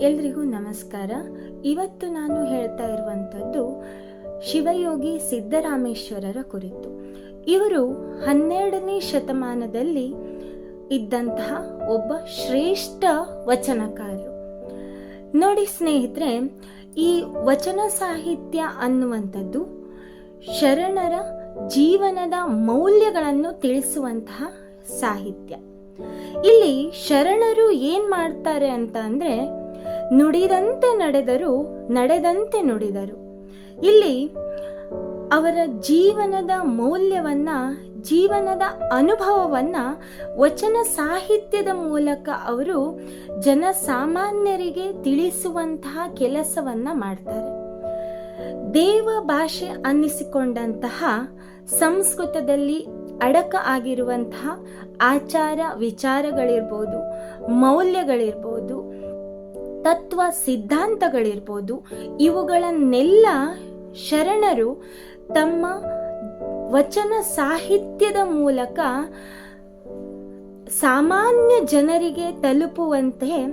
ಎಲ್ರಿಗೂ ನಮಸ್ಕಾರ. ಇವತ್ತು ನಾನು ಹೇಳ್ತಾ ಇರುವಂಥದ್ದು ಶಿವಯೋಗಿ ಸಿದ್ದರಾಮೇಶ್ವರರ ಕುರಿತು. ಇವರು ಹನ್ನೆರಡನೇ ಶತಮಾನದಲ್ಲಿ ಇದ್ದಂತಹ ಒಬ್ಬ ಶ್ರೇಷ್ಠ ವಚನಕಾರರು. ನೋಡಿ ಸ್ನೇಹಿತರೆ, ಈ ವಚನ ಸಾಹಿತ್ಯ ಅನ್ನುವಂಥದ್ದು ಶರಣರ ಜೀವನದ ಮೌಲ್ಯಗಳನ್ನು ತಿಳಿಸುವಂತಹ ಸಾಹಿತ್ಯ. ಇಲ್ಲಿ ಶರಣರು ಏನ್ ಮಾಡ್ತಾರೆ ಅಂತ ಅಂದ್ರೆ ನುಡಿದಂತೆ ನಡೆದರು, ನಡೆದಂತೆ ನುಡಿದರು. ಇಲ್ಲಿ ಅವರ ಜೀವನದ ಮೌಲ್ಯವನ್ನ, ಜೀವನದ ಅನುಭವವನ್ನ, ವಚನ ಸಾಹಿತ್ಯದ ಮೂಲಕ ಅವರು ಜನಸಾಮಾನ್ಯರಿಗೆ ತಿಳಿಸುವಂತಹ ಕೆಲಸವನ್ನ ಮಾಡ್ತಾರೆ. ದೇವ ಭಾಷೆ ಅನ್ನಿಸಿಕೊಂಡಂತಹ ಸಂಸ್ಕೃತದಲ್ಲಿ ಅಡಕ ಆಗಿರುವಂತಹ ಆಚಾರ ವಿಚಾರಗಳಿರ್ಬೋದು, ಮೌಲ್ಯಗಳಿರ್ಬೋದು ತತ್ವ ಸಿದ್ಧಾಂತಗಳಿರ್ಬೋದು. ಇವುಗಳನ್ನೆಲ್ಲ ಶರಣರು ತಮ್ಮ ವಚನ ಸಾಹಿತ್ಯದ ಮೂಲಕ ಸಾಮಾನ್ಯ ಜನರಿಗೆ ತಲುಪುವಂತೆ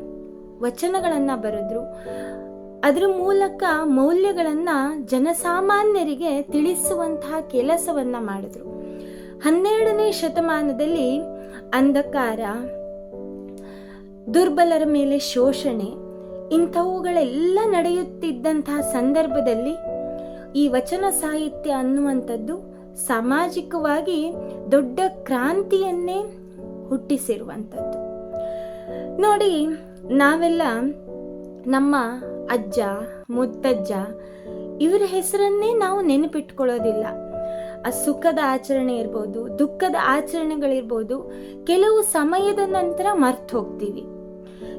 ವಚನಗಳನ್ನ ಬರೆದ್ರು. ಅದರ ಮೂಲಕ ಮೌಲ್ಯಗಳನ್ನ ಜನಸಾಮಾನ್ಯರಿಗೆ ತಿಳಿಸುವಂತಹ ಕೆಲಸವನ್ನ ಮಾಡಿದ್ರು. ಹನ್ನೆರಡನೇ ಶತಮಾನದಲ್ಲಿ ಅಂಧಕಾರ, ದುರ್ಬಲರ ಮೇಲೆ ಶೋಷಣೆ ಇಂಥವುಗಳೆಲ್ಲ ನಡೆಯುತ್ತಿದ್ದಂತಹ ಸಂದರ್ಭದಲ್ಲಿ ಈ ವಚನ ಸಾಹಿತ್ಯ ಅನ್ನುವಂಥದ್ದು ಸಾಮಾಜಿಕವಾಗಿ ದೊಡ್ಡ ಕ್ರಾಂತಿಯನ್ನೇ ಹುಟ್ಟಿಸಿರುವಂಥದ್ದು. ನೋಡಿ, ನಾವೆಲ್ಲ ನಮ್ಮ ಅಜ್ಜ, ಮುತ್ತಜ್ಜ, ಇವರ ಹೆಸರನ್ನೇ ನಾವು ನೆನಪಿಟ್ಕೊಳ್ಳೋದಿಲ್ಲ. ಆ ಸುಖದ ಆಚರಣೆ ಇರ್ಬೋದು, ದುಃಖದ ಆಚರಣೆಗಳಿರ್ಬೋದು, ಕೆಲವು ಸಮಯದ ನಂತರ ಮರ್ತು ಹೋಗ್ತೀವಿ.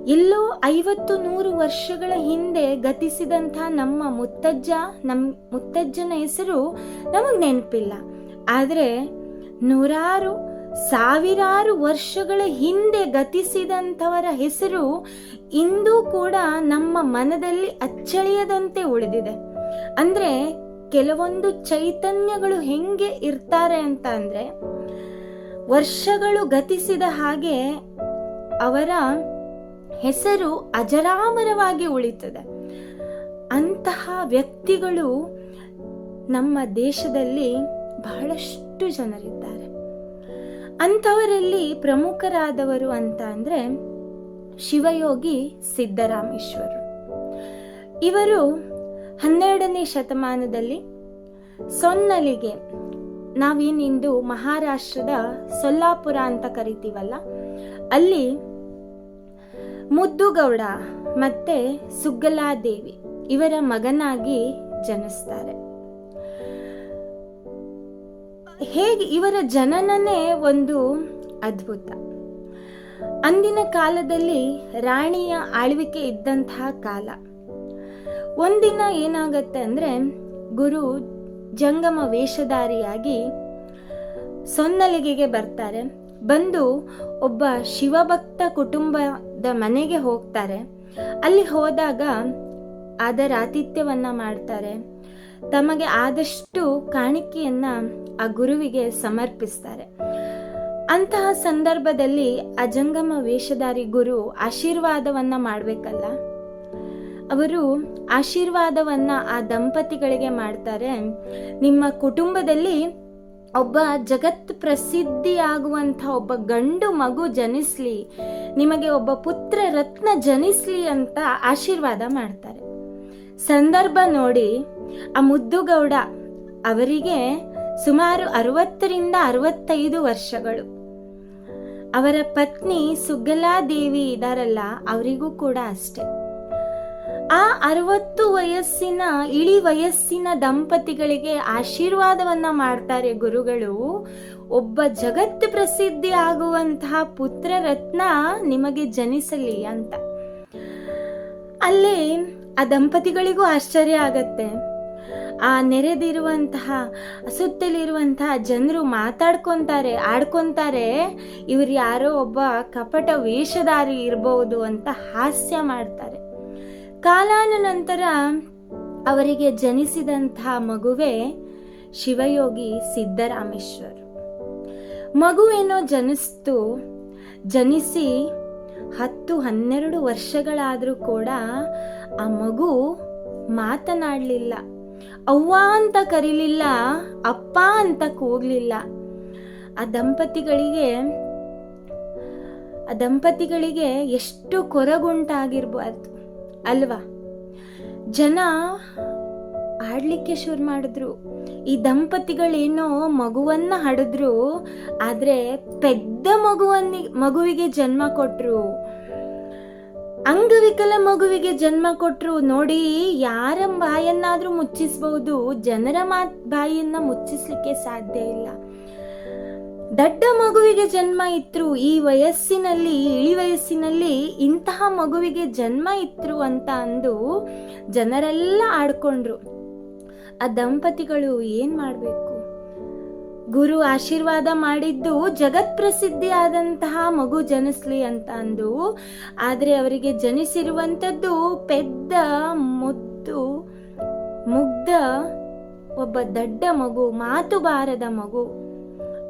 ಎಲ್ಲೋ ಐವತ್ತು ನೂರು ವರ್ಷಗಳ ಹಿಂದೆ ಗತಿಸಿದಂಥ ನಮ್ಮ ಮುತ್ತಜ್ಜ ನಮ್ಮ ಮುತ್ತಜ್ಜನ ಹೆಸರು ನಮಗೆ ನೆನಪಿಲ್ಲ. ಆದರೆ ನೂರಾರು, ಸಾವಿರಾರು ವರ್ಷಗಳ ಹಿಂದೆ ಗತಿಸಿದಂಥವರ ಹೆಸರು ಇಂದೂ ಕೂಡ ನಮ್ಮ ಮನದಲ್ಲಿ ಅಚ್ಚಳಿಯದಂತೆ ಉಳಿದಿದೆ. ಅಂದ್ರೆ ಕೆಲವೊಂದು ಚೈತನ್ಯಗಳು ಹೆಂಗೆ ಇರ್ತಾರೆ ಅಂತ ಅಂದರೆ, ವರ್ಷಗಳು ಗತಿಸಿದ ಹಾಗೆ ಅವರ ಹೆಸರು ಅಜರಾಮರವಾಗಿ ಉಳಿತದೆ. ಅಂತಹ ವ್ಯಕ್ತಿಗಳು ನಮ್ಮ ದೇಶದಲ್ಲಿ ಬಹಳಷ್ಟು ಜನರಿದ್ದಾರೆ. ಅಂಥವರಲ್ಲಿ ಪ್ರಮುಖರಾದವರು ಅಂತ ಅಂದರೆ ಶಿವಯೋಗಿ ಸಿದ್ದರಾಮೇಶ್ವರರು ಇವರು ಹನ್ನೆರಡನೇ ಶತಮಾನದಲ್ಲಿ ಸೊನ್ನಲಿಗೆ ನಾವೇನಿಂದು ಮಹಾರಾಷ್ಟ್ರದ ಸೊಲ್ಲಾಪುರ ಅಂತ ಕರಿತೀವಲ್ಲ, ಅಲ್ಲಿ ಮುದ್ದುಗೌಡ ಮತ್ತೆ ಸುಗ್ಗಲಾದೇವಿ ಇವರ ಮಗನಾಗಿ ಜನಿಸ್ತಾರೆ. ಹೇಗೆ ಇವರ ಜನನನೇ ಒಂದು ಅದ್ಭುತ. ಅಂದಿನ ಕಾಲದಲ್ಲಿ ರಾಣಿಯ ಆಳ್ವಿಕೆ ಇದ್ದಂತಹ ಕಾಲ. ಒಂದಿನ ಏನಾಗತ್ತೆ ಅಂದ್ರೆ ಗುರು ಜಂಗಮ ವೇಷಧಾರಿಯಾಗಿ ಸೊನ್ನಲಿಗೆಗೆ ಬರ್ತಾರೆ. ಬಂದು ಒಬ್ಬ ಶಿವಭಕ್ತ ಕುಟುಂಬದ ಮನೆಗೆ ಹೋಗ್ತಾರೆ. ಅಲ್ಲಿ ಹೋದಾಗ ಅದರ ಆತಿಥ್ಯವನ್ನು ಮಾಡ್ತಾರೆ. ತಮಗೆ ಆದಷ್ಟು ಕಾಣಿಕೆಯನ್ನ ಆ ಗುರುವಿಗೆ ಸಮರ್ಪಿಸ್ತಾರೆ. ಅಂತಹ ಸಂದರ್ಭದಲ್ಲಿ ಅಜಂಗಮ ವೇಷಧಾರಿ ಗುರು ಆಶೀರ್ವಾದವನ್ನ ಮಾಡಬೇಕಲ್ಲ? ಅವರು ಆಶೀರ್ವಾದವನ್ನ ಆ ದಂಪತಿಗಳಿಗೆ ಮಾಡ್ತಾರೆ. ನಿಮ್ಮ ಕುಟುಂಬದಲ್ಲಿ ಒಬ್ಬ ಜಗತ್ ಪ್ರಸಿದ್ಧಿಯಾಗುವಂಥ ಒಬ್ಬ ಗಂಡು ಮಗು ಜನಿಸ್ಲಿ, ನಿಮಗೆ ಒಬ್ಬ ಪುತ್ರ ರತ್ನ ಜನಿಸ್ಲಿ ಅಂತ ಆಶೀರ್ವಾದ ಮಾಡ್ತಾರೆ. ಸಂದರ್ಭ ನೋಡಿ, ಆ ಮುದ್ದುಗೌಡ ಅವರಿಗೆ ಸುಮಾರು ಅರವತ್ತರಿಂದ ಅರವತ್ತೈದು ವರ್ಷಗಳು. ಅವರ ಪತ್ನಿ ಸುಗ್ಗಲಾದೇವಿ ಇದಾರಲ್ಲ ಅವರಿಗೂ ಕೂಡ ಅಷ್ಟೆ. ಆ ಅರವತ್ತು ವಯಸ್ಸಿನ, ಇಳಿ ವಯಸ್ಸಿನ ದಂಪತಿಗಳಿಗೆ ಆಶೀರ್ವಾದವನ್ನ ಮಾಡ್ತಾರೆ ಗುರುಗಳು. ಒಬ್ಬ ಜಗತ್ ಪ್ರಸಿದ್ಧಿ ಆಗುವಂತಹ ಪುತ್ರ ರತ್ನ ನಿಮಗೆ ಜನಿಸಲಿ ಅಂತ. ಅಲ್ಲಿ ಆ ದಂಪತಿಗಳಿಗೂ ಆಶ್ಚರ್ಯ ಆಗತ್ತೆ. ಆ ನೆರೆದಿರುವಂತಹ, ಸುತ್ತಲಿರುವಂತಹ ಜನರು ಮಾತಾಡ್ಕೊಂತಾರೆ, ಆಡ್ಕೊಂತಾರೆ, ಇವ್ರು ಯಾರೋ ಒಬ್ಬ ಕಪಟ ವೇಷಧಾರಿ ಇರಬಹುದು ಅಂತ ಹಾಸ್ಯ ಮಾಡ್ತಾರೆ. ಕಾಲಾನಂತರ ಅವರಿಗೆ ಜನಿಸಿದಂತಹ ಮಗುವೆ ಶಿವಯೋಗಿ ಸಿದ್ದರಾಮೇಶ್ವರ್. ಮಗುವೇನೋ ಜನಿಸ್ತು, ಜನಿಸಿ ಹತ್ತು ಹನ್ನೆರಡು ವರ್ಷಗಳಾದರೂ ಕೂಡ ಆ ಮಗು ಮಾತನಾಡಲಿಲ್ಲ. ಅವ್ವ ಅಂತ ಕರೀಲಿಲ್ಲ, ಅಪ್ಪ ಅಂತ ಕೂಗ್ಲಿಲ್ಲ. ಆ ದಂಪತಿಗಳಿಗೆ ಆ ದಂಪತಿಗಳಿಗೆ ಎಷ್ಟು ಕೊರಗುಂಟಾಗಿರ್ಬಾರ್ದು. ಅಲ್ವಾ? ಜನ ಆಡ್ಲಿಕ್ಕೆ ಶುರು ಮಾಡಿದ್ರು. ಈ ದಂಪತಿಗಳೇನೋ ಮಗುವನ್ನ ಹಡಿದ್ರು, ಆದ್ರೆ ಪೆದ್ದ ಮಗುವನ್ನ, ಮಗುವಿಗೆ ಜನ್ಮ ಕೊಟ್ರು. ಅಂಗವಿಕಲ ಮಗುವಿಗೆ ಜನ್ಮ ಕೊಟ್ರು ನೋಡಿ ಯಾರ ಬಾಯನ್ನಾದ್ರೂ ಮುಚ್ಚಿಸಬಹುದು ಜನರ ಮಾತ್ ಬಾಯಿಯನ್ನ ಮುಚ್ಚಿಸ್ಲಿಕ್ಕೆ ಸಾಧ್ಯ ಇಲ್ಲ. ದಡ್ಡ ಮಗುವಿಗೆ ಜನ್ಮ ಇತ್ತು ಈ ವಯಸ್ಸಿನಲ್ಲಿ ಇಳಿ ವಯಸ್ಸಿನಲ್ಲಿ ಇಂತಹ ಮಗುವಿಗೆ ಜನ್ಮ ಇತ್ತು ಅಂತ ಅಂದು ಜನರೆಲ್ಲ ಆಡ್ಕೊಂಡ್ರು. ಆ ದಂಪತಿಗಳು ಏನ್ ಮಾಡ್ಬೇಕು? ಗುರು ಆಶೀರ್ವಾದ ಮಾಡಿದ್ದು ಜಗತ್ ಪ್ರಸಿದ್ಧಿ ಆದಂತಹ ಮಗು ಜನಿಸ್ಲಿ ಅಂತ ಅಂದು, ಆದ್ರೆ ಅವರಿಗೆ ಜನಿಸಿರುವಂತದ್ದು ಪೆದ್ದ, ಮುದ್ದು, ಮುಗ್ಧ ಒಬ್ಬ ದಡ್ಡ ಮಗು ಮಾತು ಬಾರದ ಮಗು.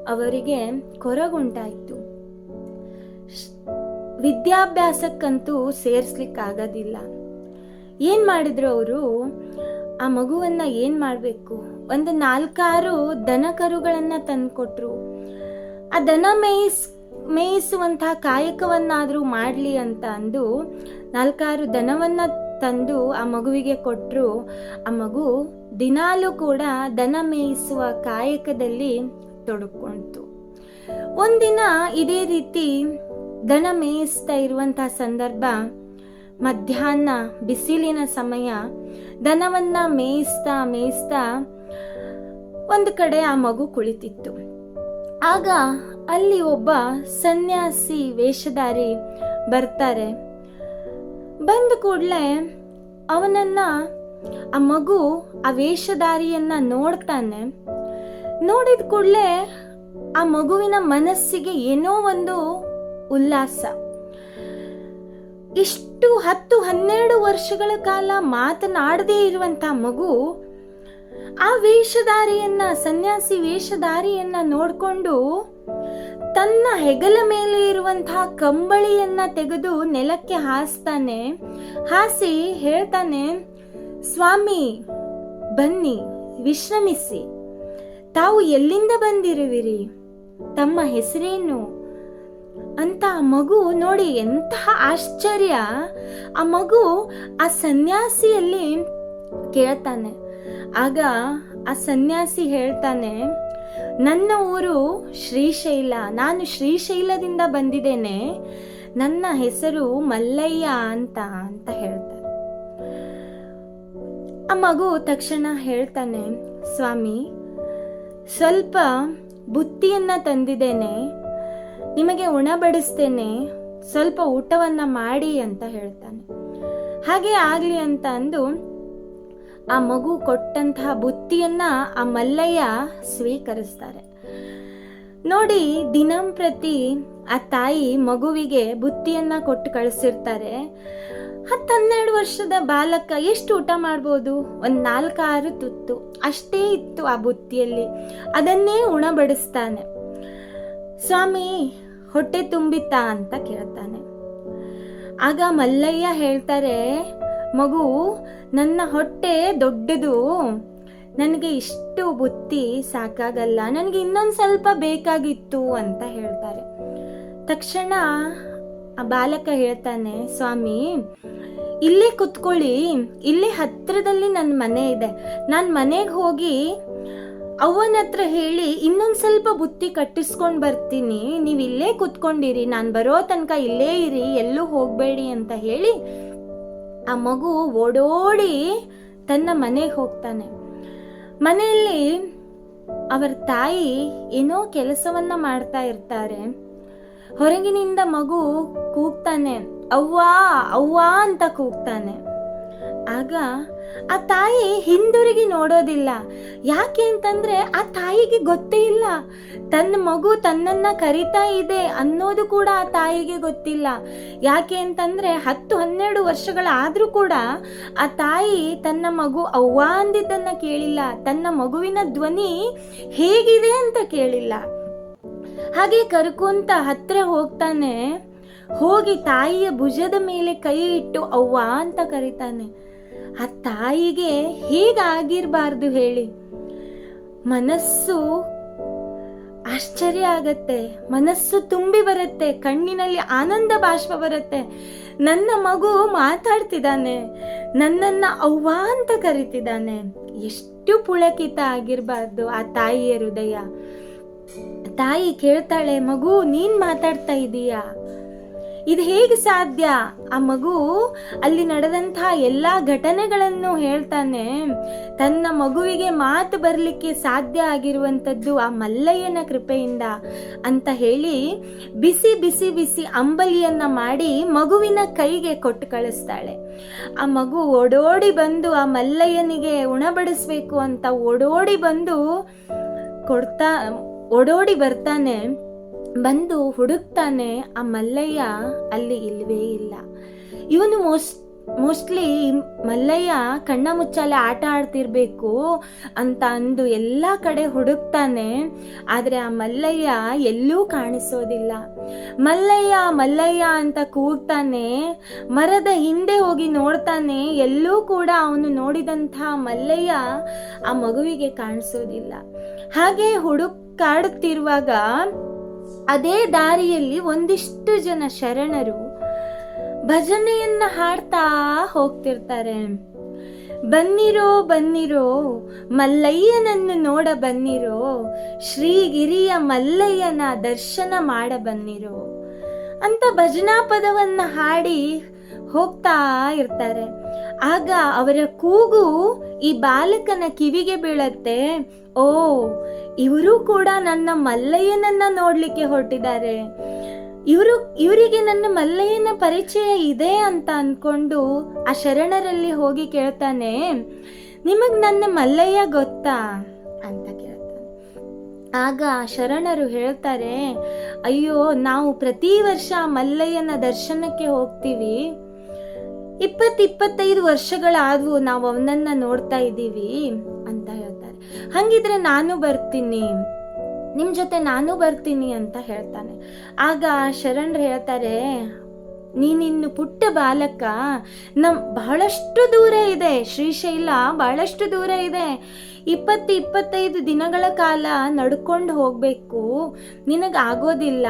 ಅವರಿಗೆ ಕೊರಗುಂಟಾಯಿತು. ವಿದ್ಯಾಭ್ಯಾಸಕ್ಕಂತೂ ಸೇರ್ಸ್ಲಿಕ್ಕಾಗೋದಿಲ್ಲ. ಏನು ಮಾಡಿದ್ರು ಅವರು? ಆ ಮಗುವನ್ನ ಏನು ಮಾಡಬೇಕು? ಒಂದು ನಾಲ್ಕಾರು ದನ ಕರುಗಳನ್ನು ತಂದುಕೊಟ್ರು. ಆ ದನ ಮೇಯಿಸ್, ಮೇಯಿಸುವಂತಹ ಕಾಯಕವನ್ನಾದರೂ ಮಾಡಲಿ ಅಂತ ಅಂದು ನಾಲ್ಕಾರು ದನವನ್ನ ತಂದು ಆ ಮಗುವಿಗೆ ಕೊಟ್ಟರು ಆ ಮಗು ದಿನಾಲೂ ಕೂಡ ದನ ಮೇಯಿಸುವ ಕಾಯಕದಲ್ಲಿ ತೊಡಕೊಂತು ಒಂದಿನ ಇದೇ ರೀತಿ ದನ ಮೇಯಿಸ್ತಾ ಇರುವಂತಹ ಸಂದರ್ಭ, ಮಧ್ಯಾಹ್ನ ಬಿಸಿಲಿನ ಸಮಯ, ದನವನ್ನ ಮೇಯಿಸ್ತಾ ಮೇಯಿಸ್ತಾ ಒಂದು ಕಡೆ ಆ ಮಗು ಕುಳಿತಿತ್ತು. ಆಗ ಅಲ್ಲಿ ಒಬ್ಬ ಸನ್ಯಾಸಿ ವೇಷಧಾರಿ ಬರ್ತಾರೆ. ಬಂದ ಕೂಡಲೇ ಅವನನ್ನ, ಆ ಮಗು ಆ ವೇಷಧಾರಿಯನ್ನ ನೋಡ್ತಾನೆ. ನೋಡಿದ ಕೂಡಲೇ ಆ ಮಗುವಿನ ಮನಸ್ಸಿಗೆ ಏನೋ ಒಂದು ಉಲ್ಲಾಸ. ಇಷ್ಟು ಹತ್ತು ಹನ್ನೆರಡು ವರ್ಷಗಳ ಕಾಲ ಮಾತನಾಡದೇ ಇರುವಂತ ಮಗು ಆ ವೇಷಧಾರಿಯನ್ನ, ಸನ್ಯಾಸಿ ವೇಷಧಾರಿಯನ್ನ ನೋಡಿಕೊಂಡು ತನ್ನ ಹೆಗಲ ಮೇಲೆ ಇರುವಂತಹ ಕಂಬಳಿಯನ್ನ ತೆಗೆದು ನೆಲಕ್ಕೆ ಹಾಸ್ತಾನೆ. ಹಾಸಿ ಹೇಳ್ತಾನೆ, ಸ್ವಾಮಿ, ಬನ್ನಿ, ವಿಶ್ರಮಿಸಿ. ತಾವು ಎಲ್ಲಿಂದ ಬಂದಿರುವಿರಿ? ತಮ್ಮ ಹೆಸರೇನು? ಅಂತ ಆ ಮಗು ನೋಡಿ ಎಂತಹ ಆಶ್ಚರ್ಯ. ಆ ಮಗು ಆ ಸನ್ಯಾಸಿಯಲ್ಲಿ ಕೇಳ್ತಾನೆ. ಆಗ ಆ ಸನ್ಯಾಸಿ ಹೇಳ್ತಾನೆ, ನನ್ನ ಊರು ಶ್ರೀಶೈಲ. ನಾನು ಶ್ರೀಶೈಲದಿಂದ ಬಂದಿದ್ದೇನೆ. ನನ್ನ ಹೆಸರು ಮಲ್ಲಯ್ಯ ಅಂತ ಅಂತ ಹೇಳ್ತಾನೆ. ಆ ಮಗು ತಕ್ಷಣ ಹೇಳ್ತಾನೆ, ಸ್ವಾಮಿ ಸ್ವಲ್ಪ ಬುತ್ತಿಯನ್ನ ತಂದಿದ್ದೇನೆ, ನಿಮಗೆ ಉಣಬಡಿಸ್ತೇನೆ ಸ್ವಲ್ಪ ಊಟವನ್ನ ಮಾಡಿ ಅಂತ ಹೇಳ್ತಾನೆ. ಹಾಗೆ ಆಗ್ಲಿ ಅಂತ ಅಂದು ಆ ಮಗು ಕೊಟ್ಟಂತಹ ಬುತ್ತಿಯನ್ನ ಆ ಮಲ್ಲಯ್ಯ ಸ್ವೀಕರಿಸ್ತಾರೆ. ನೋಡಿ, ದಿನಂಪ್ರತಿ ಆ ತಾಯಿ ಮಗುವಿಗೆ ಬುತ್ತಿಯನ್ನ ಕೊಟ್ಟು ಕಳಿಸಿರ್ತಾರೆ. ಹತ್ತು ಹನ್ನೆರಡು ವರ್ಷದ ಬಾಲಕ ಎಷ್ಟು ಊಟ ಮಾಡ್ಬೋದು? ಒಂದು ನಾಲ್ಕಾರು ತುತ್ತು. ಅಷ್ಟೇ ಇತ್ತು ಆ ಬುತ್ತಿಯಲ್ಲಿ. ಅದನ್ನೇ ಉಣಬಡಿಸ್ತಾನೆ. ಸ್ವಾಮಿ, ಹೊಟ್ಟೆ ತುಂಬಿತಾ ಅಂತ ಕೇಳ್ತಾನೆ. ಆಗ ಮಲ್ಲಯ್ಯ ಹೇಳ್ತಾರೆ, ಮಗು, ನನ್ನ ಹೊಟ್ಟೆ ದೊಡ್ಡದು. ನನಗೆ ಇಷ್ಟು ಬುತ್ತಿ ಸಾಕಾಗಲ್ಲ. ನನಗೆ ಇನ್ನೊಂದು ಸ್ವಲ್ಪ ಬೇಕಾಗಿತ್ತು ಅಂತ ಹೇಳ್ತಾರೆ. ತಕ್ಷಣ ಆ ಬಾಲಕ ಹೇಳ್ತಾನೆ, ಸ್ವಾಮಿ, ಇಲ್ಲೇ ಕುತ್ಕೊಳ್ಳಿ. ಇಲ್ಲೇ ಹತ್ತಿರದಲ್ಲಿ ನನ್ನ ಮನೆ ಇದೆ. ನಾನು ಮನೆಗೆ ಹೋಗಿ ಅವನ ಹತ್ರ ಹೇಳಿ ಇನ್ನೊಂದು ಸ್ವಲ್ಪ ಬುತ್ತಿ ಕಟ್ಟಿಸ್ಕೊಂಡು ಬರ್ತೀನಿ. ನೀವು ಇಲ್ಲೇ ಕುತ್ಕೊಂಡಿರಿ. ನಾನು ಬರೋ ತನಕ ಇಲ್ಲೇ ಇರಿ. ಎಲ್ಲೂ ಹೋಗಬೇಡಿ ಅಂತ ಹೇಳಿ ಆ ಮಗು ಓಡೋಡಿ ತನ್ನ ಮನೆಗೆ ಹೋಗ್ತಾನೆ. ಮನೆಯಲ್ಲಿ ಅವರ ತಾಯಿ ಏನೋ ಕೆಲಸವನ್ನ ಮಾಡ್ತಾ ಇರ್ತಾರೆ. ಹೊರಗಿನಿಂದ ಮಗು ಕೂಗ್ತಾನೆ, ಅವ್ವಾ ಅವ್ವಾ ಅಂತ ಕೂಗ್ತಾನೆ. ಆಗ ಆ ತಾಯಿ ಹಿಂದಿರುಗಿ ನೋಡೋದಿಲ್ಲ. ಯಾಕೆ ಅಂತಂದ್ರೆ ಆ ತಾಯಿಗೆ ಗೊತ್ತೇ ಇಲ್ಲ. ತನ್ನ ಮಗು ತನ್ನನ್ನ ಕರಿತಾ ಇದೆ ಅನ್ನೋದು ಕೂಡ ಆ ತಾಯಿಗೆ ಗೊತ್ತಿಲ್ಲ. ಯಾಕೆ ಅಂತಂದ್ರೆ ಹತ್ತು ಹನ್ನೆರಡು ವರ್ಷಗಳಾದ್ರೂ ಕೂಡ ಆ ತಾಯಿ ತನ್ನ ಮಗು ಅವ್ವಾ ಅಂದಿದ್ದನ್ನ ಕೇಳಿಲ್ಲ. ತನ್ನ ಮಗುವಿನ ಧ್ವನಿ ಹೇಗಿದೆ ಅಂತ ಕೇಳಿಲ್ಲ. ಹಾಗೆ ಕರ್ಕೊಂತ ಹತ್ರ ಹೋಗ್ತಾನೆ. ಹೋಗಿ ತಾಯಿಯ ಭುಜದ ಮೇಲೆ ಕೈ ಇಟ್ಟು ಅವ್ವ ಅಂತ ಕರೀತಾನೆ. ಆ ತಾಯಿಗೆ ಹೀಗಾಗಿರ್ಬಾರ್ದು ಹೇಳಿ. ಮನಸ್ಸು ಆಶ್ಚರ್ಯ ಆಗತ್ತೆ. ಮನಸ್ಸು ತುಂಬಿ ಬರುತ್ತೆ. ಕಣ್ಣಿನಲ್ಲಿ ಆನಂದ ಬಾಷ್ಪ ಬರುತ್ತೆ. ನನ್ನ ಮಗು ಮಾತಾಡ್ತಿದ್ದಾನೆ. ನನ್ನನ್ನ ಅವ್ವ ಅಂತ ಕರಿತಿದ್ದಾನೆ. ಎಷ್ಟು ಪುಳಕಿತ ಆಗಿರ್ಬಾರ್ದು ಆ ತಾಯಿಯ ಹೃದಯ. ತಾಯಿ ಕೇಳ್ತಾಳೆ, ಮಗು, ನೀನ್ ಮಾತಾಡ್ತಾ ಇದೀಯಾ? ಇದು ಹೇಗೆ ಸಾಧ್ಯ? ಆ ಮಗು ಅಲ್ಲಿ ನಡೆದಂತಹ ಎಲ್ಲಾ ಘಟನೆಗಳನ್ನು ಹೇಳ್ತಾನೆ, ತನ್ನ ಮಗುವಿಗೆ ಮಾತು ಬರಲಿಕ್ಕೆ ಸಾಧ್ಯ ಆಗಿರುವಂಥದ್ದು ಆ ಮಲ್ಲಯ್ಯನ ಕೃಪೆಯಿಂದ ಅಂತ ಹೇಳಿ ಬಿಸಿ ಬಿಸಿ ಬಿಸಿ ಅಂಬಲಿಯನ್ನ ಮಾಡಿ ಮಗುವಿನ ಕೈಗೆ ಕೊಟ್ಟು ಕಳಿಸ್ತಾಳೆ. ಆ ಮಗು ಓಡೋಡಿ ಬಂದು ಆ ಮಲ್ಲಯ್ಯನಿಗೆ ಉಣಬಡಿಸ್ಬೇಕು ಅಂತ ಓಡೋಡಿ ಬಂದು ಕೊಡ್ತಾ ಓಡೋಡಿ ಬರ್ತಾನೆ ಬಂದು ಹುಡುಕ್ತಾನೆ ಆ ಮಲ್ಲಯ್ಯ ಅಲ್ಲಿ ಇಲ್ವೇ ಇಲ್ಲ. ಇವನು ಮೋಸ್ಟ್ ಮೋಸ್ಟ್ಲಿ ಮಲ್ಲಯ್ಯ ಕಣ್ಣ ಮುಚ್ಚಾಲೆ ಆಟ ಆಡ್ತಿರ್ಬೇಕು ಅಂತ ಅಂದು ಎಲ್ಲ ಕಡೆ ಹುಡುಕ್ತಾನೆ. ಆದರೆ ಆ ಮಲ್ಲಯ್ಯ ಎಲ್ಲೂ ಕಾಣಿಸೋದಿಲ್ಲ. ಮಲ್ಲಯ್ಯ ಮಲ್ಲಯ್ಯ ಅಂತ ಕೂಗ್ತಾನೆ. ಮರದ ಹಿಂದೆ ಹೋಗಿ ನೋಡ್ತಾನೆ. ಎಲ್ಲೂ ಕೂಡ ಅವನು ನೋಡಿದಂತಹ ಮಲ್ಲಯ್ಯ ಆ ಮಗುವಿಗೆ ಕಾಣಿಸೋದಿಲ್ಲ. ಹಾಗೆ ಹುಡುಕಾಡುತ್ತಿರುವಾಗ ಅದೇ ದಾರಿಯಲ್ಲಿ ಒಂದಿಷ್ಟು ಜನ ಶರಣರು ಭಜನೆಯನ್ನ ಹಾಡ್ತಾ ಹೋಗ್ತಿರ್ತಾರೆ. ಬನ್ನಿರೋ ಬನ್ನಿರೋ, ಮಲ್ಲಯ್ಯನನ್ನು ನೋಡ ಬನ್ನಿರೋ, ಶ್ರೀಗಿರಿಯ ಮಲ್ಲಯ್ಯನ ದರ್ಶನ ಮಾಡ ಬನ್ನಿರೋ ಅಂತ ಭಜನಾ ಪದವನ್ನ ಹಾಡಿ ಹೋಗ್ತಾ ಇರ್ತಾರೆ. ಆಗ ಅವರ ಕೂಗು ಈ ಬಾಲಕನ ಕಿವಿಗೆ ಬೀಳತ್ತೆ. ಓ, ಇವರು ಕೂಡ ನನ್ನ ಮಲ್ಲಯ್ಯನನ್ನ ನೋಡ್ಲಿಕ್ಕೆ ಹೊರಟಿದ್ದಾರೆ. ಇವರು, ಇವರಿಗೆ ನನ್ನ ಮಲ್ಲಯ್ಯನ ಪರಿಚಯ ಇದೆ ಅಂತ ಅಂದ್ಕೊಂಡು ಆ ಶರಣರಲ್ಲಿ ಹೋಗಿ ಕೇಳ್ತಾನೆ, ನಿಮಗ್ ನನ್ನ ಮಲ್ಲಯ್ಯ ಗೊತ್ತಾ? ಅಂತ ಕೇಳ್ತಾನೆ. ಆಗ ಶರಣರು ಹೇಳ್ತಾರೆ, ಅಯ್ಯೋ, ನಾವು ಪ್ರತಿ ವರ್ಷ ಮಲ್ಲಯ್ಯನ ದರ್ಶನಕ್ಕೆ ಹೋಗ್ತೀವಿ. ಇಪ್ಪತ್ತು ಇಪ್ಪತ್ತೈದು ವರ್ಷಗಳಾದವು ನಾವು ಅವನನ್ನ ನೋಡ್ತಾ ಇದ್ದೀವಿ, ಅಂತ ಹೇಳ್ತಾರೆ. ಹಂಗಿದ್ರೆ ನಾನು ಬರ್ತೀನಿ. ನಿಮ್ ಜೊತೆ ನಾನು ಬರ್ತೀನಿ ಅಂತ ಹೇಳ್ತಾನೆ. ಆಗ ಶರಣರು ಹೇಳ್ತಾರೆ, ನೀನಿನ್ನು ಪುಟ್ಟ ಬಾಲಕ, ನಮ್ ಬಹಳಷ್ಟು ದೂರ ಇದೆ, ಶ್ರೀಶೈಲ ಬಹಳಷ್ಟು ದೂರ ಇದೆ. ಇಪ್ಪತ್ತು ಇಪ್ಪತ್ತೈದು ದಿನಗಳ ಕಾಲ ನಡ್ಕೊಂಡು ಹೋಗ್ಬೇಕು ನಿನಗೆ ಆಗೋದಿಲ್ಲ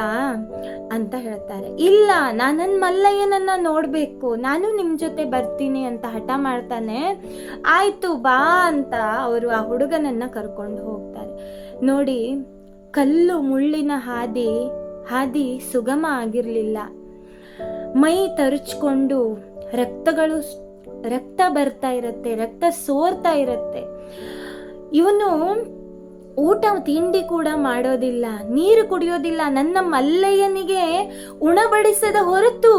ಅಂತ ಹೇಳ್ತಾರೆ. ಇಲ್ಲ ನಾನು ನನ್ನ ಮಲ್ಲಯ್ಯನನ್ನ ನೋಡ್ಬೇಕು, ನಾನು ನಿಮ್ ಜೊತೆ ಬರ್ತೀನಿ ಅಂತ ಹಠ ಮಾಡ್ತಾನೆ. ಆಯ್ತು, ಬಾ ಅಂತ ಅವರು ಆ ಹುಡುಗನನ್ನ ಕರ್ಕೊಂಡು ಹೋಗ್ತಾರೆ. ನೋಡಿ ಕಲ್ಲು ಮುಳ್ಳಿನ ಹಾದಿ ಹಾದಿ ಸುಗಮ ಆಗಿರಲಿಲ್ಲ. ಮೈ ತರುಚ್ಕೊಂಡು ರಕ್ತಗಳು ರಕ್ತ ಬರ್ತಾ ಇರತ್ತೆ, ರಕ್ತ ಸೋರ್ತಾ ಇರತ್ತೆ. ಇವನು ಊಟ ತಿಂಡಿ ಕೂಡ ಮಾಡೋದಿಲ್ಲ, ನೀರು ಕುಡಿಯೋದಿಲ್ಲ. ನನ್ನ ಮಲ್ಲಯ್ಯನಿಗೆ ಉಣಬಡಿಸದ ಹೊರತು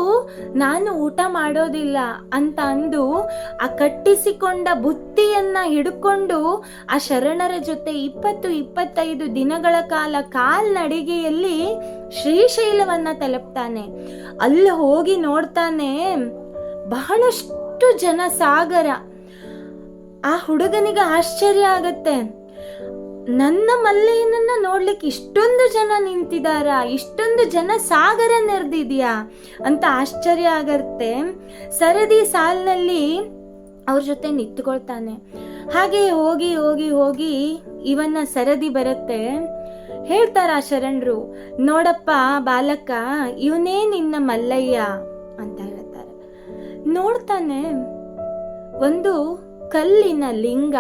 ನಾನು ಊಟ ಮಾಡೋದಿಲ್ಲ ಅಂತ ಅಂದು ಆ ಕಟ್ಟಿಸಿಕೊಂಡ ಬುತ್ತಿಯನ್ನ ಹಿಡ್ಕೊಂಡು ಆ ಶರಣರ ಜೊತೆ ಇಪ್ಪತ್ತು ಇಪ್ಪತ್ತೈದು ದಿನಗಳ ಕಾಲ ಕಾಲ್ನಡಿಗೆಯಲ್ಲಿ ಶ್ರೀಶೈಲವನ್ನ ತಲುಪ್ತಾನೆ. ಅಲ್ಲಿ ಹೋಗಿ ನೋಡ್ತಾನೆ ಬಹಳಷ್ಟು ಜನ ಸಾಗರ. ಆ ಹುಡುಗನಿಗೆ ಆಶ್ಚರ್ಯ ಆಗತ್ತೆ. ನನ್ನ ಮಲ್ಲಯ್ಯನನ್ನ ನೋಡ್ಲಿಕ್ಕೆ ಇಷ್ಟೊಂದು ಜನ ನಿಂತಿದಾರ? ಇಷ್ಟೊಂದು ಜನ ಸಾಗರ ನೆರೆದಿದ್ಯಾ? ಅಂತ ಆಶ್ಚರ್ಯ ಆಗತ್ತೆ. ಸರದಿ ಸಾಲಿನಲ್ಲಿ ಅವ್ರ ಜೊತೆ ನಿಂತ್ಕೊಳ್ತಾನೆ. ಹಾಗೆ ಹೋಗಿ ಹೋಗಿ ಹೋಗಿ ಇವನ್ನ ಸರದಿ ಬರುತ್ತೆ. ಹೇಳ್ತಾರ ಶರಣರು, ನೋಡಪ್ಪ ಬಾಲಕ, ಇವನೇ ನಿನ್ನ ಮಲ್ಲಯ್ಯ ಅಂತ ಹೇಳ್ತಾರೆ. ನೋಡ್ತಾನೆ ಒಂದು ಕಲ್ಲಿನ ಲಿಂಗ.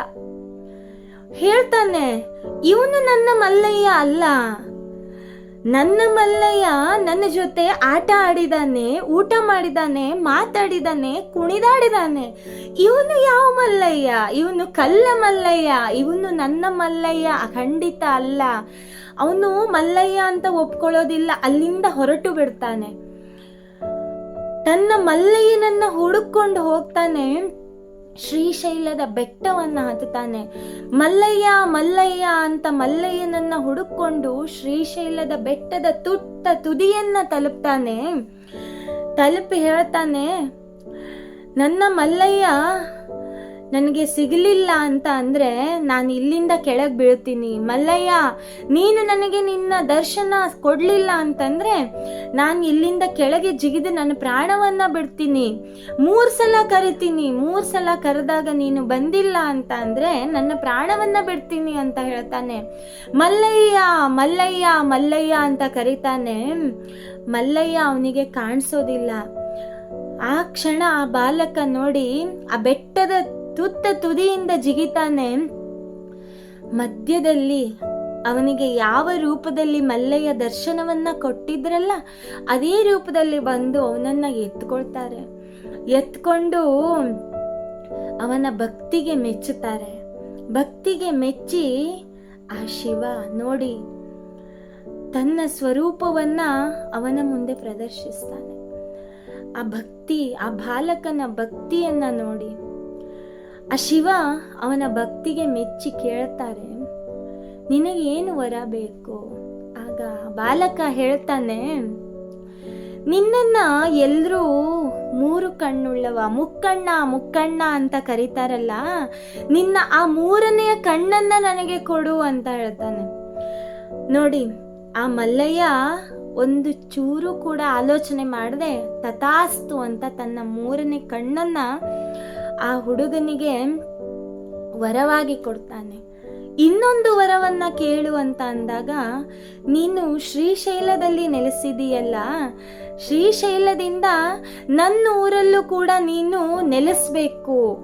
ಹೇಳ್ತಾನೆ, ಇವನು ನನ್ನ ಮಲ್ಲಯ್ಯ ಅಲ್ಲ. ನನ್ನ ಮಲ್ಲಯ್ಯ ನನ್ನ ಜೊತೆ ಆಟ ಆಡಿದಾನೆ, ಊಟ ಮಾಡಿದಾನೆ, ಮಾತಾಡಿದಾನೆ, ಕುಣಿದಾಡಿದಾನೆ. ಇವನು ಯಾವ ಮಲ್ಲಯ್ಯ? ಇವನು ಕಲ್ಲ ಮಲ್ಲಯ್ಯ, ಇವನು ನನ್ನ ಮಲ್ಲಯ್ಯ, ಖಂಡಿತ ಅಲ್ಲ. ಅವನು ಮಲ್ಲಯ್ಯ ಅಂತ ಒಪ್ಕೊಳ್ಳೋದಿಲ್ಲ, ಅಲ್ಲಿಂದ ಹೊರಟು ಬಿಡ್ತಾನೆ. ತನ್ನ ಮಲ್ಲಯ್ಯನನ್ನ ಹುಡುಕೊಂಡು ಹೋಗ್ತಾನೆ ಶ್ರೀಶೈಲದ ಬೆಟ್ಟವನ್ನ ಹತ್ತುತ್ತಾನೆ. ಮಲ್ಲಯ್ಯ ಮಲ್ಲಯ್ಯ ಅಂತ ಮಲ್ಲಯ್ಯನನ್ನ ಹುಡುಕೊಂಡು ಶ್ರೀಶೈಲದ ಬೆಟ್ಟದ ತುಟ್ಟ ತುದಿಯನ್ನ ತಲುಪ್ತಾನೆ. ತಲುಪಿ ಹೇಳ್ತಾನೆ, ನನ್ನ ಮಲ್ಲಯ್ಯ ನನಗೆ ಸಿಗಲಿಲ್ಲ ಅಂತ ಅಂದರೆ ನಾನು ಇಲ್ಲಿಂದ ಕೆಳಗೆ ಬೀಳ್ತೀನಿ. ಮಲ್ಲಯ್ಯ, ನೀನು ನನಗೆ ನಿನ್ನ ದರ್ಶನ ಕೊಡಲಿಲ್ಲ ಅಂತಂದರೆ ನಾನು ಇಲ್ಲಿಂದ ಕೆಳಗೆ ಜಿಗಿದು ನನ್ನ ಪ್ರಾಣವನ್ನು ಬಿಡ್ತೀನಿ. ಮೂರು ಸಲ ಕರಿತೀನಿ. ಮೂರು ಸಲ ಕರೆದಾಗ ನೀನು ಬಂದಿಲ್ಲ ಅಂತ ಅಂದರೆ ನನ್ನ ಪ್ರಾಣವನ್ನು ಬಿಡ್ತೀನಿ ಅಂತ ಹೇಳ್ತಾನೆ. ಮಲ್ಲಯ್ಯ ಮಲ್ಲಯ್ಯ ಮಲ್ಲಯ್ಯ ಅಂತ ಕರಿತಾನೆ. ಮಲ್ಲಯ್ಯ ಅವನಿಗೆ ಕಾಣಿಸೋದಿಲ್ಲ. ಆ ಕ್ಷಣ ಆ ಬಾಲಕ ನೋಡಿ ಆ ಬೆಟ್ಟದ ತುತ್ತ ತುದಿಯಿಂದ ಜಿಗಿತಾನೆ. ಮಧ್ಯದಲ್ಲಿ ಅವನಿಗೆ ಯಾವ ರೂಪದಲ್ಲಿ ಮಲ್ಲೆಯ ದರ್ಶನವನ್ನ ಕೊಟ್ಟಿದ್ರಲ್ಲ, ಅದೇ ರೂಪದಲ್ಲಿ ಬಂದು ಅವನನ್ನ ಎತ್ಕೊಳ್ತಾರೆ. ಎತ್ಕೊಂಡು ಅವನ ಭಕ್ತಿಗೆ ಮೆಚ್ಚುತ್ತಾರೆ. ಭಕ್ತಿಗೆ ಮೆಚ್ಚಿ ಆ ಶಿವ ನೋಡಿ ತನ್ನ ಸ್ವರೂಪವನ್ನ ಅವನ ಮುಂದೆ ಪ್ರದರ್ಶಿಸ್ತಾನೆ. ಆ ಭಕ್ತಿ, ಆ ಬಾಲಕನ ಭಕ್ತಿಯನ್ನ ನೋಡಿ. ಆ ಶಿವ ಅವನ ಭಕ್ತಿಗೆ ಮೆಚ್ಚಿ ಕೇಳ್ತಾರೆ, ನಿನಗೆ ಏನು ವರ ಬೇಕು? ಆಗ ಬಾಲಕ ಹೇಳ್ತಾನೆ, ನಿನ್ನನ್ನ ಎಲ್ಲರೂ ಮೂರು ಕಣ್ಣುಳ್ಳವ, ಮುಕ್ಕಣ್ಣ ಮುಕ್ಕಣ್ಣ ಅಂತ ಕರೀತಾರಲ್ಲ, ನಿನ್ನ ಆ ಮೂರನೆಯ ಕಣ್ಣನ್ನ ನನಗೆ ಕೊಡು ಅಂತ ಹೇಳ್ತಾನೆ. ನೋಡಿ, ಆ ಮಲ್ಲಯ್ಯ ಒಂದು ಚೂರು ಕೂಡ ಆಲೋಚನೆ ಮಾಡದೆ ತಥಾಸ್ತು ಅಂತ ತನ್ನ ಮೂರನೇ ಕಣ್ಣನ್ನ ಆ ಹುಡುಗನಿಗೆ ವರವಾಗಿ ಕೊಡ್ತಾನೆ. ಇನ್ನೊಂದು ವರವನ್ನ ಕೇಳು ಅಂತ ಅಂದಾಗ, ನೀನು ಶ್ರೀಶೈಲದಲ್ಲಿ ನೆಲೆಸಿದೀಯಲ್ಲ, ಶ್ರೀಶೈಲದಿಂದ ನನ್ನ ಊರಲ್ಲೂ ಕೂಡ ನೀನು ನೆಲೆಸ್ಬೇಕು.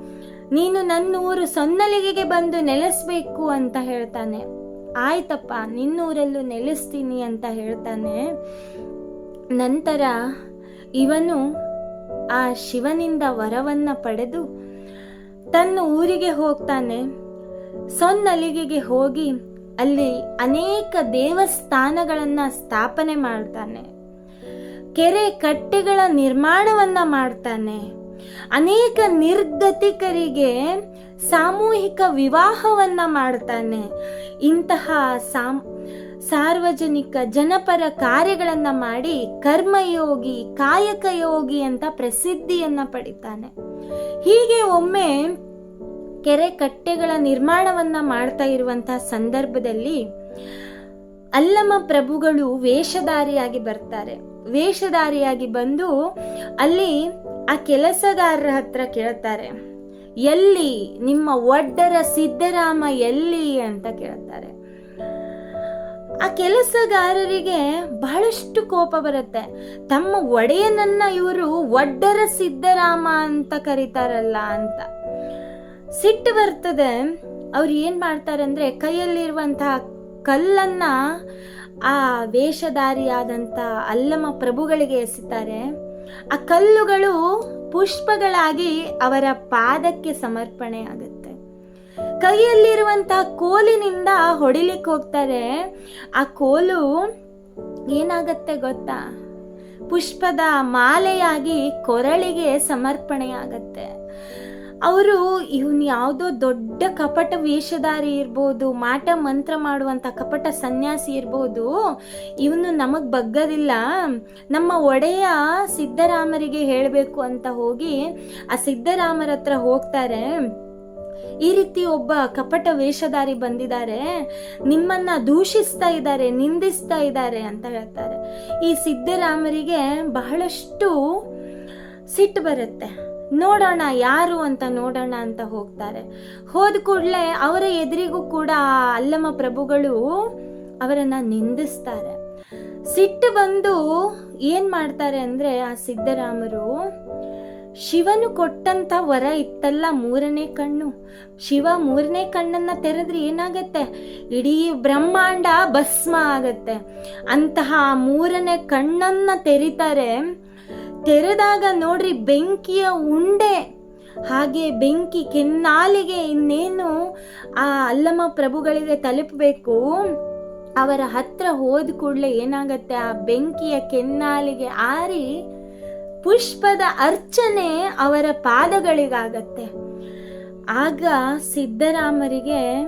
ನೀನು ನನ್ನ ಊರು ಸೊನ್ನಲಿಗೆಗೆ ಬಂದು ನೆಲೆಸಬೇಕು ಅಂತ ಹೇಳ್ತಾನೆ. ಆಯ್ತಪ್ಪ, ನಿನ್ನೂರಲ್ಲೂ ನೆಲೆಸ್ತೀನಿ ಅಂತ ಹೇಳ್ತಾನೆ. ನಂತರ ಇವನು ಆ ಶಿವನಿಂದ ವರವನ್ನ ಪಡೆದು ತನ್ನ ಊರಿಗೆ ಹೋಗ್ತಾನೆ. ಸೊನ್ನಲಿಗೆಗೆ ಹೋಗಿ ಅಲ್ಲಿ ಅನೇಕ ದೇವಸ್ಥಾನಗಳನ್ನು ಸ್ಥಾಪನೆ ಮಾಡ್ತಾನೆ. ಕೆರೆ ಕಟ್ಟೆಗಳ ನಿರ್ಮಾಣವನ್ನ ಮಾಡ್ತಾನೆ. ಅನೇಕ ನಿರ್ಗತಿಕರಿಗೆ ಸಾಮೂಹಿಕ ವಿವಾಹವನ್ನ ಮಾಡ್ತಾನೆ. ಇಂತಹ ಸಾಮ್, ಸಾರ್ವಜನಿಕ ಜನಪರ ಕಾರ್ಯಗಳನ್ನ ಮಾಡಿ ಕರ್ಮಯೋಗಿ ಕಾಯಕ ಯೋಗಿ ಅಂತ ಪ್ರಸಿದ್ಧಿಯನ್ನ ಪಡಿತಾನೆ. ಹೀಗೆ ಒಮ್ಮೆ ಕೆರೆ ಕಟ್ಟೆಗಳ ನಿರ್ಮಾಣವನ್ನ ಮಾಡ್ತಾ ಇರುವಂತಹ ಸಂದರ್ಭದಲ್ಲಿ ಅಲ್ಲಮ ಪ್ರಭುಗಳು ವೇಷಧಾರಿಯಾಗಿ ಬರ್ತಾರೆ. ವೇಷಧಾರಿಯಾಗಿ ಬಂದು ಅಲ್ಲಿ ಆ ಕೆಲಸಗಾರರ ಹತ್ರ ಕೇಳ್ತಾರೆ. ಎಲ್ಲಿ ನಿಮ್ಮ ಒಡ್ಡರ ಸಿದ್ದರಾಮ ಎಲ್ಲಿ ಅಂತ ಕೇಳ್ತಾರೆ. ಆ ಕೆಲಸಗಾರರಿಗೆ ಬಹಳಷ್ಟು ಕೋಪ ಬರುತ್ತೆ. ತಮ್ಮ ಒಡೆಯನನ್ನ ಇವರು ಒಡ್ಡರ ಸಿದ್ದರಾಮ ಅಂತ ಕರೀತಾರಲ್ಲ ಅಂತ. ಸಿಟ್ಟು ಬರ್ತದೆ. ಅವ್ರು ಏನು ಮಾಡ್ತಾರಂದ್ರೆ ಕೈಯಲ್ಲಿರುವಂತಹ ಕಲ್ಲನ್ನ ಆ ವೇಷಧಾರಿಯಾದಂಥ ಅಲ್ಲಮ ಪ್ರಭುಗಳಿಗೆ ಎಸಿತಾರೆ. ಆ ಕಲ್ಲುಗಳು ಪುಷ್ಪಗಳಾಗಿ ಅವರ ಪಾದಕ್ಕೆ ಸಮರ್ಪಣೆ ಆಗುತ್ತೆ. ಕೈಯಲ್ಲಿರುವಂತಹ ಕೋಲಿನಿಂದ ಹೊಡಿಲಿಕ್ಕೆ ಹೋಗ್ತಾರೆ. ಆ ಕೋಲು ಏನಾಗತ್ತೆ ಗೊತ್ತಾ? ಪುಷ್ಪದ ಮಾಲೆಯಾಗಿ ಕೊರಳಿಗೆ ಸಮರ್ಪಣೆ ಆಗತ್ತೆ ಅವರು ಇವನ್ ಯಾವುದೋ ದೊಡ್ಡ ಕಪಟ ವೇಷಧಾರಿ ಇರ್ಬೋದು, ಮಾಟ ಮಂತ್ರ ಮಾಡುವಂತ ಕಪಟ ಸನ್ಯಾಸಿ ಇರ್ಬೋದು, ಇವನು ನಮಗ್ ಬಗ್ಗದಿಲ್ಲ. ನಮ್ಮ ಒಡೆಯ ಸಿದ್ದರಾಮರಿಗೆ ಹೇಳಬೇಕು ಅಂತ ಹೋಗಿ ಆ ಸಿದ್ದರಾಮರ ಹತ್ರ ಹೋಗ್ತಾರೆ. ಈ ರೀತಿ ಒಬ್ಬ ಕಪಟ ವೇಷಧಾರಿ ಬಂದಿದ್ದಾರೆ. ನಿಮ್ಮನ್ನ ದೂಷಿಸ್ತಾ ಇದ್ದಾರೆ, ನಿಂದಿಸ್ತಾ ಇದ್ದಾರೆ ಅಂತ ಹೇಳ್ತಾರೆ. ಈ ಸಿದ್ದರಾಮರಿಗೆ ಬಹಳಷ್ಟು ಸಿಟ್ಟು ಬರುತ್ತೆ. ನೋಡೋಣ, ಯಾರು ಅಂತ ನೋಡೋಣ ಅಂತ ಹೋಗ್ತಾರೆ. ಹೋದ ಕೂಡಲೇ ಅವರ ಎದುರಿಗೂ ಕೂಡ ಅಲ್ಲಮ್ಮ ಅಲ್ಲಮ ಪ್ರಭುಗಳು ಅವರನ್ನು ನಿಂದಿಸ್ತಾರೆ. ಸಿಟ್ಟು ಬಂದು ಏನು ಮಾಡ್ತಾರೆ ಅಂದ್ರೆ ಆ ಸಿದ್ದರಾಮರು, ಶಿವನು ಕೊಟ್ಟಂತ ವರ ಇತ್ತಲ್ಲ ಮೂರನೇ ಕಣ್ಣು. ಶಿವ ಮೂರನೇ ಕಣ್ಣನ್ನ ತೆರೆದ್ರೆ ಏನಾಗತ್ತೆ? ಇಡೀ ಬ್ರಹ್ಮಾಂಡ ಭಸ್ಮ ಆಗತ್ತೆ. ಅಂತಹ ಮೂರನೇ ಕಣ್ಣನ್ನ ತೆರಿತಾರೆ ತೆರೆದಾಗ ನೋಡ್ರಿ ಬೆಂಕಿಯ ಉಂಡೆ. ಹಾಗೆ ಬೆಂಕಿ ಕೆನ್ನಾಲಿಗೆ ಇನ್ನೇನು ಆ ಅಲ್ಲಮ ಪ್ರಭುಗಳಿಗೆ ತಲುಪಬೇಕು. ಅವರ ಹತ್ರ ಹೋದ ಕೂಡಲೇ ಏನಾಗತ್ತೆ? ಆ ಬೆಂಕಿಯ ಕೆನ್ನಾಲಿಗೆ ಆರಿ ಪುಷ್ಪದ ಅರ್ಚನೆ ಅವರ ಪಾದಗಳಿಗಾಗತ್ತೆ. ಆಗ ಸಿದ್ದರಾಮರಿಗೆ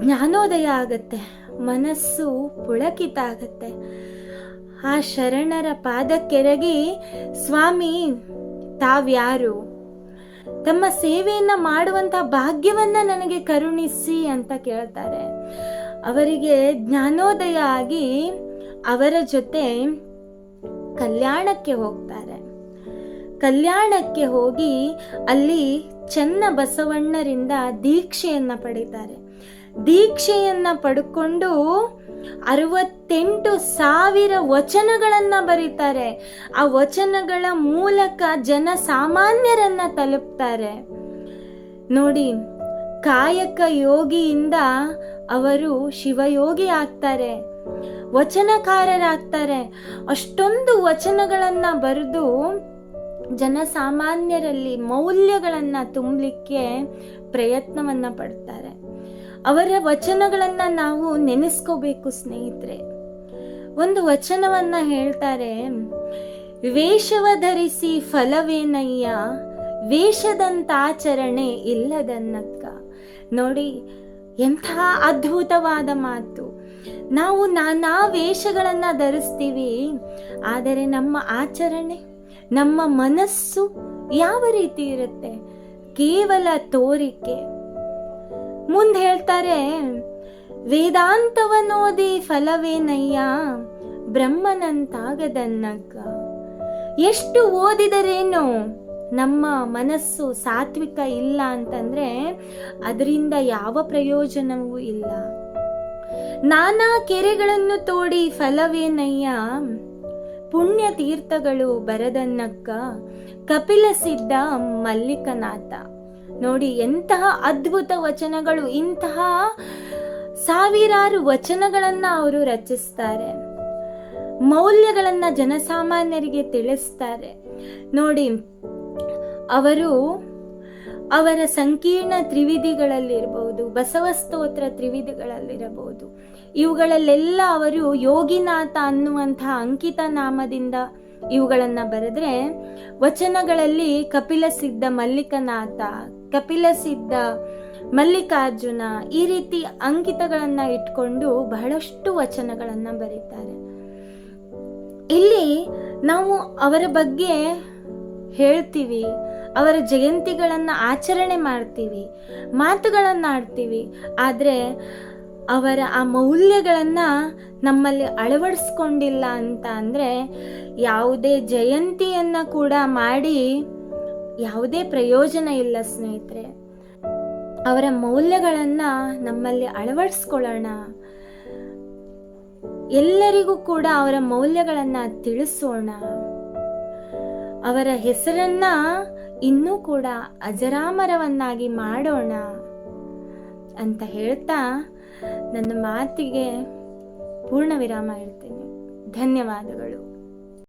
ಜ್ಞಾನೋದಯ ಆಗತ್ತೆ. ಮನಸ್ಸು ಪುಳಕಿತ ಆಗತ್ತೆ ಆ ಶರಣರ ಪಾದಕ್ಕೆರಗಿ ಸ್ವಾಮಿ, ತಾವ್ಯಾರು? ತಮ್ಮ ಸೇವೆಯನ್ನ ಮಾಡುವಂತ ಭಾಗ್ಯವನ್ನ ನನಗೆ ಕರುಣಿಸಿ ಅಂತ ಕೇಳ್ತಾರೆ. ಅವರಿಗೆ ಜ್ಞಾನೋದಯ ಆಗಿ ಅವರ ಜೊತೆ ಕಲ್ಯಾಣಕ್ಕೆ ಹೋಗ್ತಾರೆ. ಕಲ್ಯಾಣಕ್ಕೆ ಹೋಗಿ ಅಲ್ಲಿ ಚೆನ್ನ ಬಸವಣ್ಣರಿಂದ ದೀಕ್ಷೆಯನ್ನ ಪಡಿತಾರೆ. ದೀಕ್ಷೆಯನ್ನ ಪಡ್ಕೊಂಡು ಅರವತ್ತೆಂಟು ಸಾವಿರ ವಚನಗಳನ್ನ ಬರೀತಾರೆ. ಆ ವಚನಗಳ ಮೂಲಕ ಜನ ಸಾಮಾನ್ಯರನ್ನ ತಲುಪ್ತಾರೆ. ನೋಡಿ, ಕಾಯಕ ಯೋಗಿಯಿಂದ ಅವರು ಶಿವಯೋಗಿ ಆಗ್ತಾರೆ. ವಚನಕಾರರಾಗ್ತಾರೆ. ಅಷ್ಟೊಂದು ವಚನಗಳನ್ನ ಬರೆದು ಜನಸಾಮಾನ್ಯರಲ್ಲಿ ಮೌಲ್ಯಗಳನ್ನ ತುಂಬಲಿಕ್ಕೆ ಪ್ರಯತ್ನವನ್ನ ಪಡ್ತಾರೆ. ಅವರ ವಚನಗಳನ್ನು ನಾವು ನೆನೆಸ್ಕೋಬೇಕು, ಸ್ನೇಹಿತರೆ. ಒಂದು ವಚನವನ್ನ ಹೇಳ್ತಾರೆ, ವೇಷವ ಧರಿಸಿ ಫಲವೇನಯ್ಯ? ವೇಷದಂತಾಚರಣೆ ಇಲ್ಲದನ್ನಕ್ಕ. ನೋಡಿ, ಎಂಥ ಅದ್ಭುತವಾದ ಮಾತು. ನಾವು ನಾನಾ ವೇಷಗಳನ್ನು ಧರಿಸ್ತೀವಿ, ಆದರೆ ನಮ್ಮ ಆಚರಣೆ, ನಮ್ಮ ಮನಸ್ಸು ಯಾವ ರೀತಿ ಇರುತ್ತೆ? ಕೇವಲ ತೋರಿಕೆ. ಮುಂದೆ ಹೇಳ್ತಾರೆ ವೇದಾಂತವನ್ನೋದಿ ಫಲವೇನಯ್ಯ? ಬ್ರಹ್ಮನಂತಾಗದನ್ನಗ್ಗ ಎಷ್ಟು ಓದಿದರೇನು? ನಮ್ಮ ಮನಸ್ಸು ಸಾತ್ವಿಕ ಇಲ್ಲ ಅಂತಂದ್ರೆ ಅದರಿಂದ ಯಾವ ಪ್ರಯೋಜನವೂ ಇಲ್ಲ. ನಾನಾ ಕೆರೆಗಳನ್ನು ತೋಡಿ ಫಲವೇನಯ್ಯ? ಪುಣ್ಯ ತೀರ್ಥಗಳು ಬರದನ್ನಕ್ಕ? ಕಪಿಲ ಸಿದ್ಧ ಮಲ್ಲಿಕನಾಥ ನೋಡಿ ಎಂತಹ ಅದ್ಭುತ ವಚನಗಳು, ಇಂತಹ ಸಾವಿರಾರು ವಚನಗಳನ್ನ ಅವರು ರಚಿಸ್ತಾರೆ. ಮೌಲ್ಯಗಳನ್ನ ಜನಸಾಮಾನ್ಯರಿಗೆ ತಿಳಿಸ್ತಾರೆ. ನೋಡಿ, ಅವರು ಅವರ ಸಂಕೀರ್ಣ ತ್ರಿವಿಧಿಗಳಲ್ಲಿರಬಹುದು ಬಸವ ಸ್ತೋತ್ರ ತ್ರಿವಿಧಿಗಳಲ್ಲಿರಬಹುದು. ಇವುಗಳಲ್ಲೆಲ್ಲ ಅವರು ಯೋಗಿನಾಥ ಅನ್ನುವಂತಹ ಅಂಕಿತ ನಾಮದಿಂದ ಇವುಗಳನ್ನ ಬರೆದ್ರೆ, ವಚನಗಳಲ್ಲಿ ಕಪಿಲ ಸಿದ್ಧ ಮಲ್ಲಿಕನಾಥ, ಕಪಿಲ ಸಿದ್ಧ ಮಲ್ಲಿಕಾರ್ಜುನ ಈ ರೀತಿ ಅಂಕಿತಗಳನ್ನು ಇಟ್ಕೊಂಡು ಬಹಳಷ್ಟು ವಚನಗಳನ್ನು ಬರೀತಾರೆ. ಇಲ್ಲಿ ನಾವು ಅವರ ಬಗ್ಗೆ ಹೇಳ್ತೀವಿ, ಅವರ ಜಯಂತಿಗಳನ್ನು ಆಚರಣೆ ಮಾಡ್ತೀವಿ ಮಾತುಗಳನ್ನ ಆಡ್ತೀವಿ ಆದರೆ ಅವರ ಆ ಮೌಲ್ಯಗಳನ್ನು ನಮ್ಮಲ್ಲಿ ಅಳವಡಿಸ್ಕೊಂಡಿಲ್ಲ ಅಂತ ಅಂದರೆ ಯಾವುದೇ ಜಯಂತಿಯನ್ನ ಕೂಡ ಮಾಡಿ ಯಾವುದೇ ಪ್ರಯೋಜನ ಇಲ್ಲ ಸ್ನೇಹಿತರೆ. ಅವರ ಮೌಲ್ಯಗಳನ್ನು ನಮ್ಮಲ್ಲಿ ಅಳವಡಿಸ್ಕೊಳ್ಳೋಣ. ಎಲ್ಲರಿಗೂ ಕೂಡ ಅವರ ಮೌಲ್ಯಗಳನ್ನು ತಿಳಿಸೋಣ. ಅವರ ಹೆಸರನ್ನ ಇನ್ನೂ ಕೂಡ ಅಜರಾಮರವನ್ನಾಗಿ ಮಾಡೋಣ ಅಂತ ಹೇಳ್ತಾ ನನ್ನ ಮಾತಿಗೆ ಪೂರ್ಣ ವಿರಾಮ ಇಡ್ತೇನೆ ಧನ್ಯವಾದಗಳು.